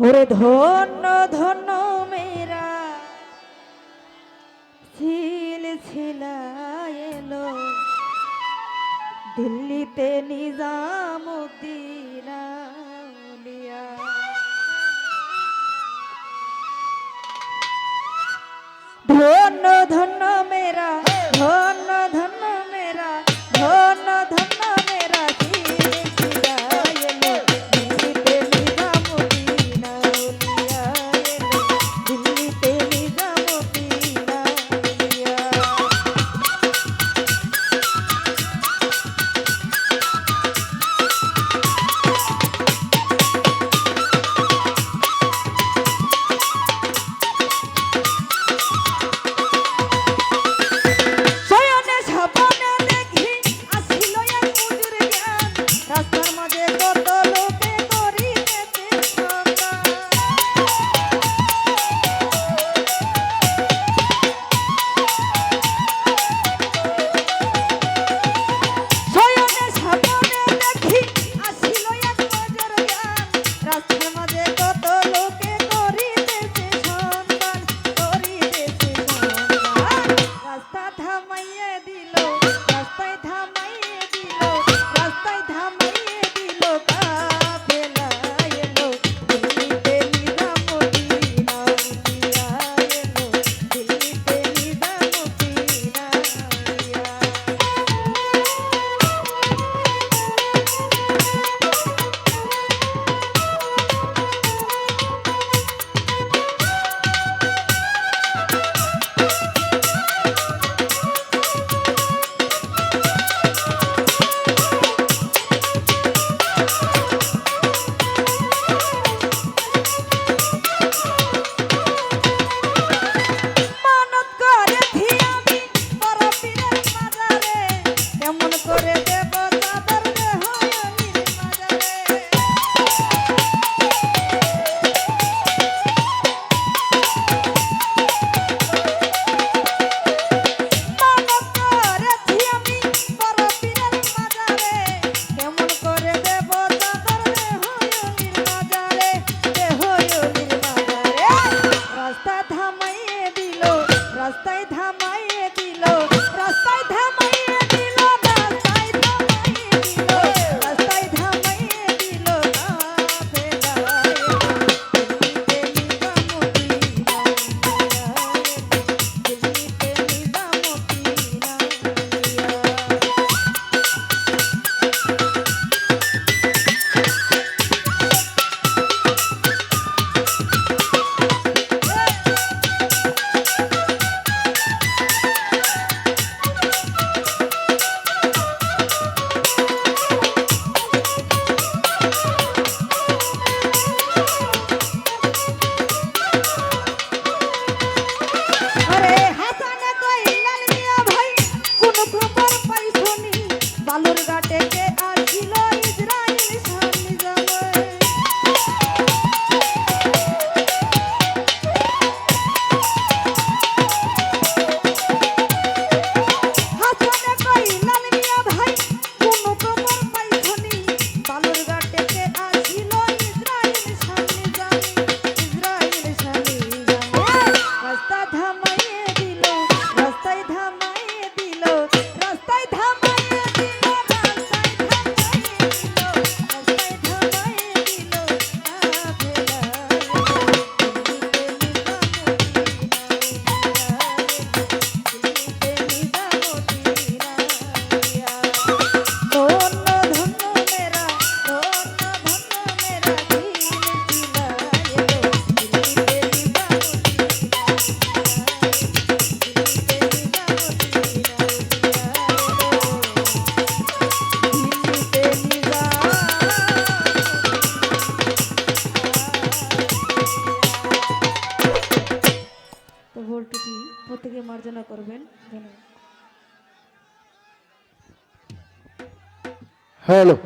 ওরে ধন্য ধন্য মেরা ছিল এলো। দিল্লিতে নিজাম ধন্য ধন্য থেকে মার্জনা করবেন। ধন্যবাদ। হ্যালো।